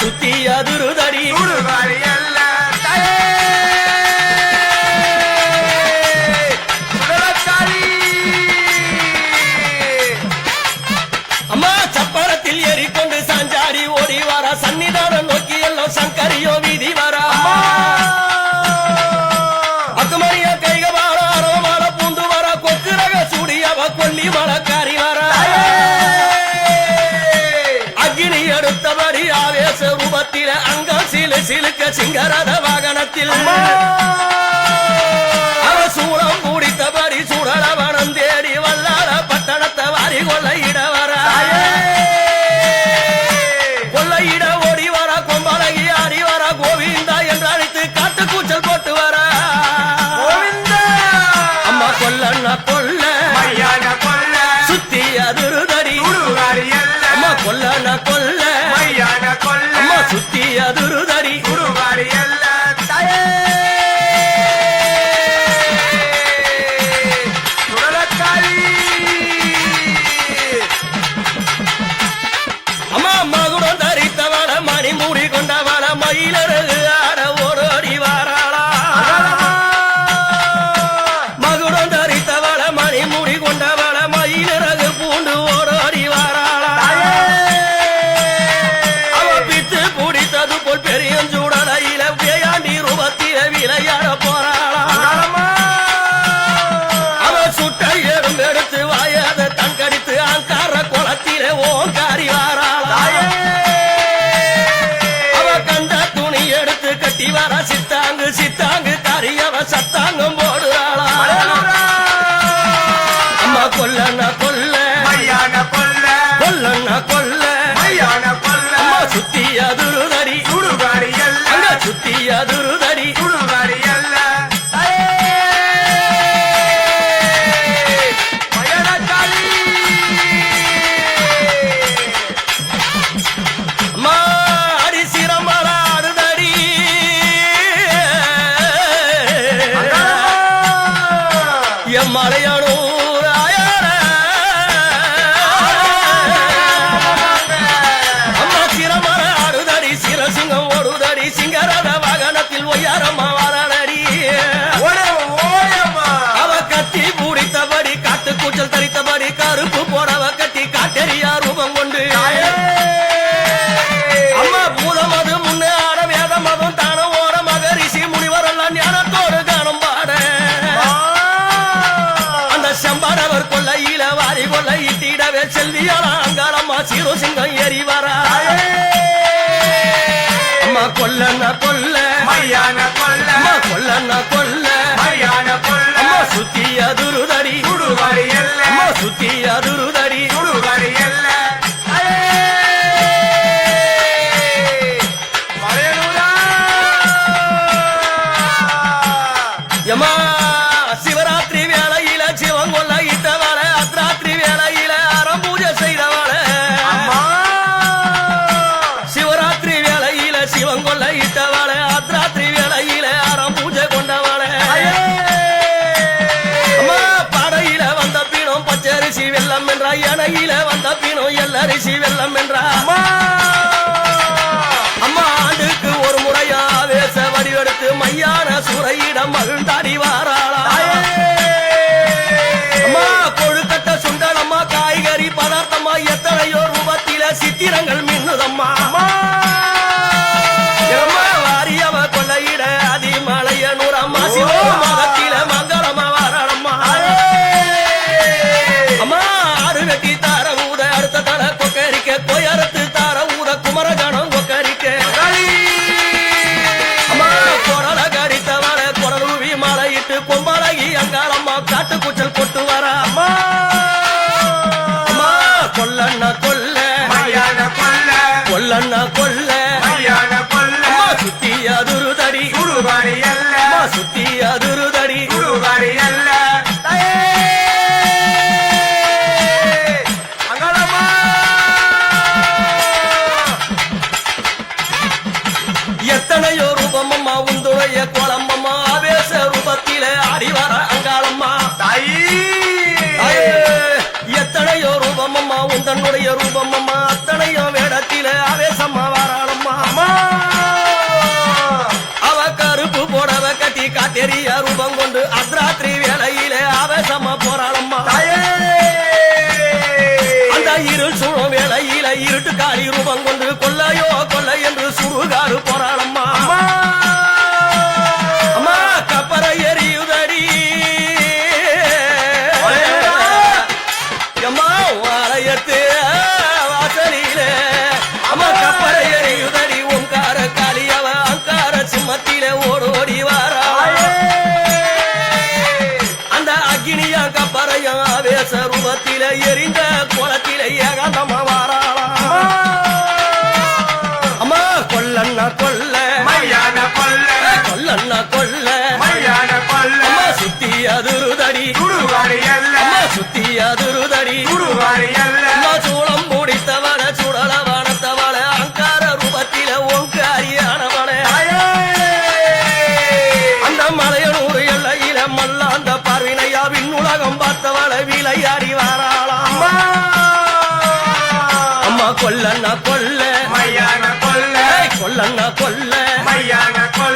சுத்தி அதுருதடி. அம்மா சப்பரத்தில் ஏறிக்கொண்டு சாஞ்சாடி ஓடி வாரா. சன்னிதானம் நோக்கி எல்லாம் சங்கரியோ வீதி வாரா. அக்குமரியா கைக வாரா அரோமால பூந்து வாரா. கொக்கு ரக சூடி அவ கொல்லி மலக்காரி வாரா. அக்னி எடுத்தவ ஆவேச ரூபத்தில அங்கம் சிலு சிலுக்க சிங்கரத வாகனத்தில். கட்டி வர சித்தாங்கு சித்தாங்கு கரியவ சத்தாங்கும் போ. marea கொல்லன கொல்ல. மையான கொல்ல. கொல்லன கொல்ல. மையான கொல்ல. சுத்திய துருதடி. சுடுகாரி சுத்திய துருதடி. சுடுகாரி மங்கொல்ல இட்டவாளே அத்ராத்திரி வேளையில அறம் பூஜை கொண்டவாளே. அம்மா படையில வந்த பீனம் பச்சரிசி வெள்ளம் என்றா எனையில வந்த பீனம் எல்லரிசி வெள்ளம் என்றா. அம்மா! ஆண்டுக்கு ஒரு முறையா வேச வடிவெடுத்து மையான சுரையிடம் மகிழ்ந்தாடி வாராளா. அம்மா கொழுக்கட்ட சுண்டலம்மா காய்கறி பதார்த்தம்மா எத்தனையோ ரூபத்தில சித்திரங்கள் மின்னுதம்மா. அதுரு தடி குருபாடி அல்ல சுத்தி அதுரு தடி குருபாடி அல்ல எத்தனையோ ரூபமம்மா உந்துடைய கோலம்மம்மா ஆவேச ரூபத்திலே அடிவர அங்காளம்மா. தாயி. எத்தனையோ ரூபமம்மா உந்தனுடைய ரூபமம்மா அத்தனையோ தெரிய ரூபம் கொண்டு அர்த்தராத்திரி வேலையிலே ஆவேசமா போறாளம்மா அந்த இருள் சுழ வேலையில இருட்டு காலி ரூபம் கொண்டு கொள்ளையோ கொள்ளை என்று சுடுகாடு போறாளம்மா அம்மா! கப்பரை எரியுதடி. அம்மா வாழையத்தே வாசலிலே. அம்மா கப்பரை எரியுதடி. உங்கார காளி அவ அங்கார சிம்மத்திலே ஓ ரூபத்திலே எரிந்த குளத்திலே ஏகாந்தமா வாராளா? அம்மா கொல்லண்ணா கொல்ல. மையான கொல்ல. கொல்லண்ணா கொல்ல. மையான கொல்ல. சுத்தி அதிருதடி எல்ல. அம்மா சுத்தி அதிருதடி எல்ல. அம்மா சூளம் முடித்தவள சுடல வானத்தவள அங்கார ரூபத்தில ஓங்காரியானவளே. அந்த மலையனூர் எல்லையில மல்லாந்த பார்வினையா விண்ணுலகம் பார்த்தவள விளையாடி கொல்லண்ணா கொல்ல மையான கொல்ல